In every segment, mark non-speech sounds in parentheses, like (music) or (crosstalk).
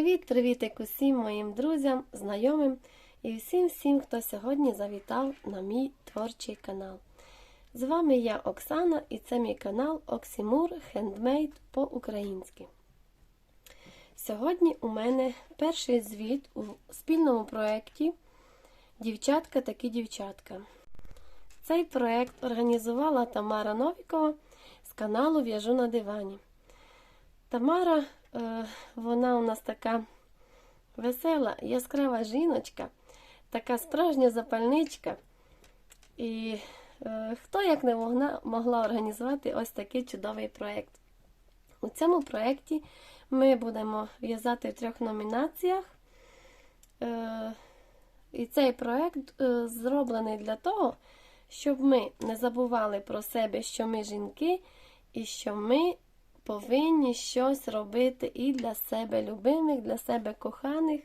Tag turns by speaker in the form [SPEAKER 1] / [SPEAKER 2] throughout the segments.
[SPEAKER 1] Привіт-привітик усім моїм друзям, знайомим і всім всім, хто сьогодні завітав на мій творчий канал. З вами я Оксана і це мій канал Оксімур Хендмейд по-українськи. Сьогодні у мене перший звіт у спільному проєкті Дівчатка такі дівчатка. Цей проєкт організувала Тамара Новікова з каналу В'яжу на дивані. Тамара, вона у нас така весела, яскрава жіночка, така справжня запальничка. І е, хто як не могла, могла організувати ось такий чудовий проєкт. У цьому проєкті ми будемо в'язати в трьох номінаціях. Е, і цей проєкт е, зроблений для того, щоб ми не забували про себе, що ми жінки, і що ми повинні щось робити і для себе любимих, для себе коханих.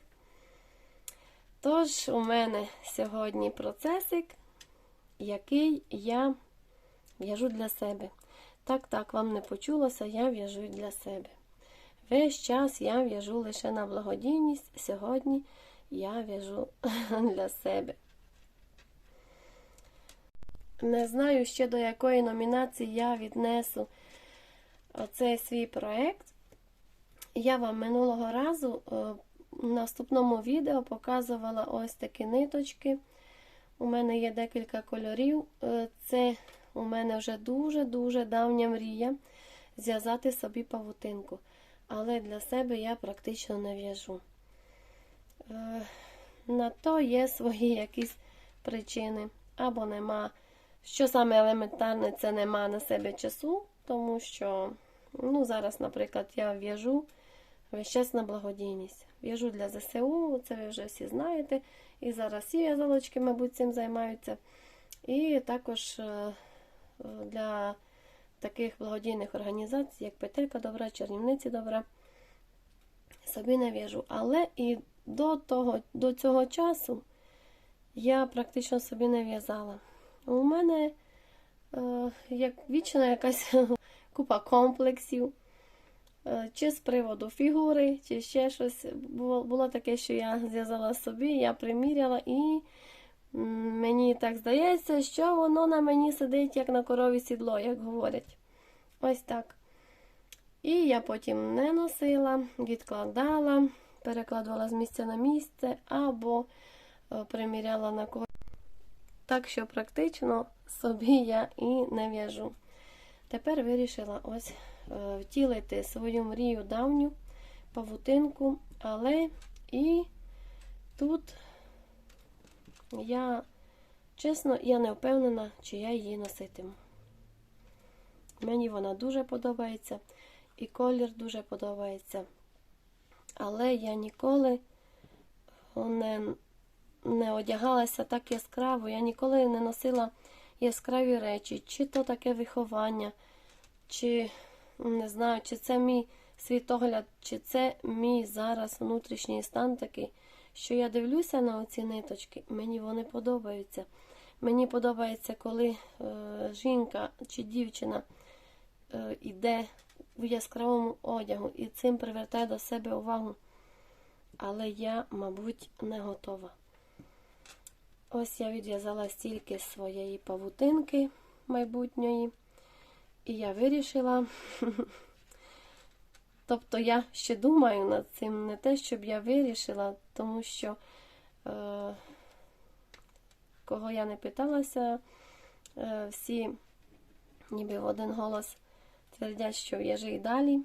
[SPEAKER 1] Тож, у мене сьогодні процесик, який я в'яжу для себе. Так, так, вам не почулося, я в'яжу для себе. Весь час я в'яжу лише на благодійність, сьогодні я в'яжу (laughs) для себе. Не знаю ще до якої номінації я віднесу оцей свій проєкт. Я вам минулого разу в наступному відео показувала ось такі ниточки. У мене є декілька кольорів. Це у мене вже дуже-дуже давня мрія зв'язати собі павутинку. Але для себе я практично не в'яжу. На то є свої якісь причини. Або нема. Що саме елементарне, це нема на себе часу, тому що, ну, зараз, наприклад, я в'яжу весь час на благодійність. В'яжу для ЗСУ, це ви вже всі знаєте. І зараз всі в'язалочки, мабуть, цим займаються. І також для таких благодійних організацій, як Петелька Добра, Чернівниці Добра, собі не в'яжу. Але і до, того, до цього часу я практично собі не в'язала. У мене е, як вічна якась купа комплексів, е, чи з приводу фігури, чи ще щось. Було, було таке, що я (laughs) зв'язала собі, я приміряла, і мені так здається, що воно на мені сидить, як на корові сідло, як говорять. Ось так. І я потім не носила, відкладала, перекладувала з місця на місце або е, приміряла на когось. Так що практично собі я і не в'яжу. Тепер вирішила ось е, втілити свою мрію давню павутинку, але і тут я, чесно, я не впевнена, чи я її носитиму. Мені вона дуже подобається, і колір дуже подобається. Але я ніколи не не одягалася так яскраво. Я ніколи не носила яскраві речі, чи то таке виховання, чи не знаю, чи це мій світогляд, чи це мій зараз внутрішній стан такий, що я дивлюся на оці ниточки, мені вони подобаються. Мені подобається, коли е, жінка чи дівчина е, йде в яскравому одягу і цим привертає до себе увагу. Але я, мабуть, не готова. Ось я відв'язала стільки своєї павутинки майбутньої. І я вирішила, (laughs) тобто я ще думаю над цим, не те, щоб я вирішила, тому що, е, кого я не питалася, е, всі ніби в один голос твердять, що в'яжи і далі.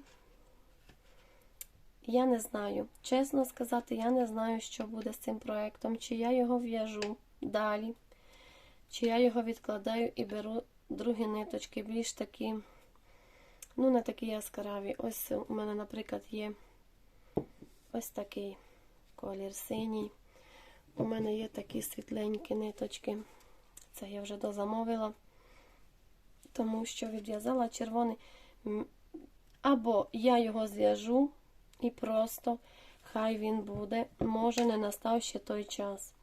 [SPEAKER 1] Я не знаю. Чесно сказати, я не знаю, що буде з цим проєктом, чи я його в'яжу далі. Чи я його відкладаю і беру другі ниточки, більш такі, ну, не такі яскраві. Ось у мене, наприклад, є ось такий колір синій. У мене є такі світленькі ниточки. Це я вже дозамовила, тому що відв'язала червоний. Або я його зв'яжу і просто хай він буде. Може, не настав ще той час.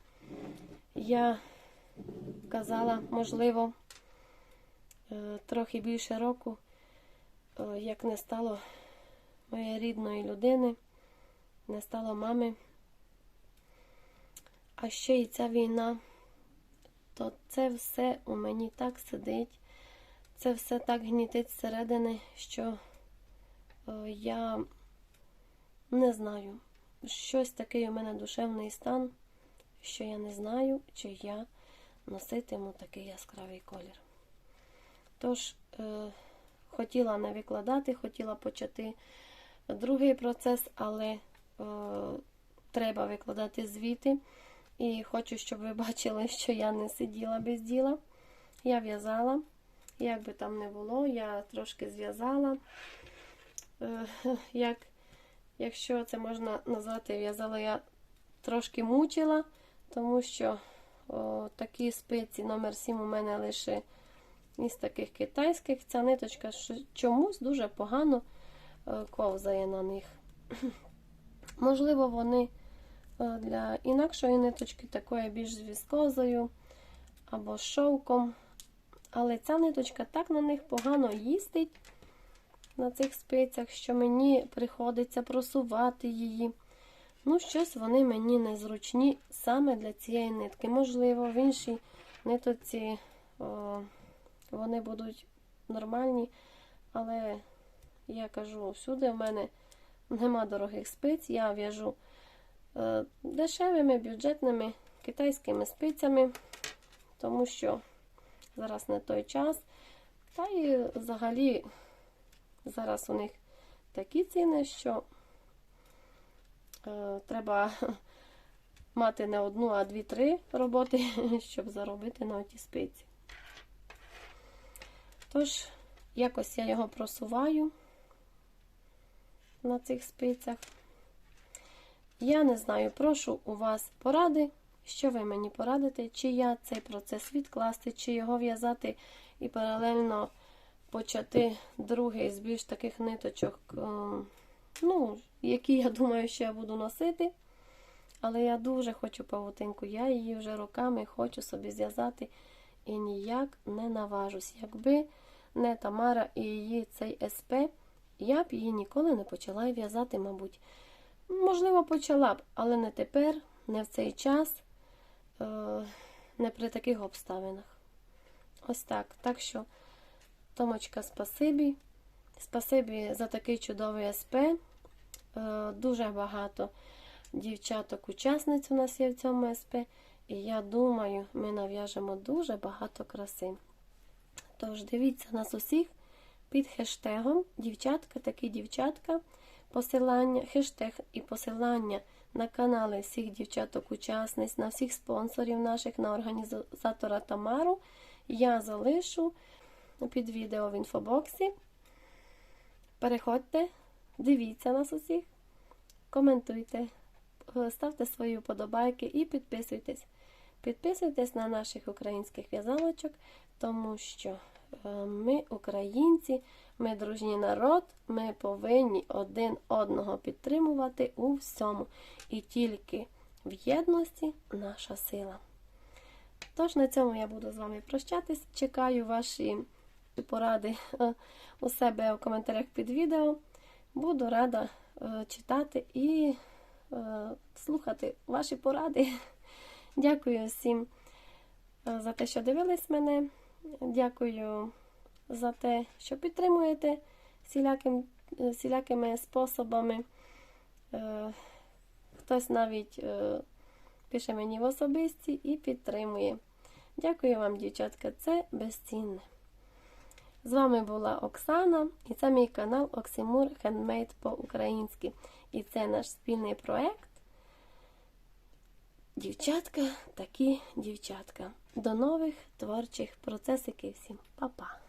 [SPEAKER 1] Я казала, можливо, е, трохи більше року, е, як не стало моєї рідної людини, не стало мами. А ще й ця війна, то це все у мені так сидить, це все так гнітить зсередини, що е, я не знаю. Щось такий у мене душевний стан, що я не знаю, чи я носитиму такий яскравий колір. Тож, е, хотіла не викладати, хотіла почати другий процес, але е, треба викладати звіти. І хочу, щоб ви (laughs) бачили, що я не сиділа без діла. Я в'язала, як би там не було, я трошки зв'язала. Е, як, якщо це можна назвати, в'язала, я трошки мучила, тому що о, такі спиці номер 7 у мене лише із таких китайських. Ця ниточка чомусь дуже погано е, ковзає на них. (clears throat) Можливо, вони е, для інакшої ниточки, такої більш з віскозою або шовком. Але ця ниточка так на них погано їстить на цих спицях, що мені приходиться просувати її. Ну, щось вони мені незручні саме для цієї нитки. Можливо, в іншій нитоці о, вони будуть нормальні, але я кажу, всюди в мене нема дорогих спиць. Я в'яжу е, дешевими, бюджетними китайськими спицями, тому що зараз не той час. Та і взагалі зараз у них такі ціни, що треба (laughs) мати не одну, а дві-три роботи, (laughs) щоб заробити на ті спиці. Тож, якось я його просуваю на цих спицях. Я не знаю, прошу у вас поради, що ви мені порадите, чи я цей процес відкласти, чи його в'язати і паралельно почати другий з більш таких ниточок, ем, ну, які я думаю, я буду носити. Але я дуже хочу павутинку, я її вже роками хочу собі зв'язати і ніяк не наважусь. Якби не Тамара і її цей СП, я б її ніколи не почала в'язати, мабуть. Можливо, почала б, але не тепер, не в цей час, е, не при таких обставинах. Ось так. Так що, Томочка, спасибі. Спасибі за такий чудовий СП. Е, дуже багато дівчаток-учасниць у нас є в цьому СП. І я думаю, ми нав'яжемо дуже багато краси. Тож, дивіться нас усіх під хештегом дівчатка, такі дівчатка, посилання, хештег і посилання на канали всіх дівчаток-учасниць, на всіх спонсорів наших, на організатора Тамару. Я залишу під відео в інфобоксі. Переходьте, дивіться нас усіх, коментуйте, ставте свої вподобайки і підписуйтесь. Підписуйтесь на наших українських в'язалочок, тому що е, ми, українці, ми дружній народ, ми повинні один одного підтримувати у всьому. І тільки в єдності наша сила. Тож, на цьому я буду з вами прощатись. Чекаю ваші поради е, у себе у коментарях під відео. Буду рада е, читати і слухати ваші поради. (laughs) Дякую всім е, за те, що дивились мене. Дякую за те, що підтримуєте всіляким, е, всілякими способами. Е, хтось навіть пише мені в особисті і підтримує. Дякую вам, дівчатка, це безцінне. З вами була Оксана, і це мій канал Оксимур Handmade по-українськи. І це наш спільний проект. Дівчатка, такі дівчатка. До нових творчих процесиків всім. Па-па!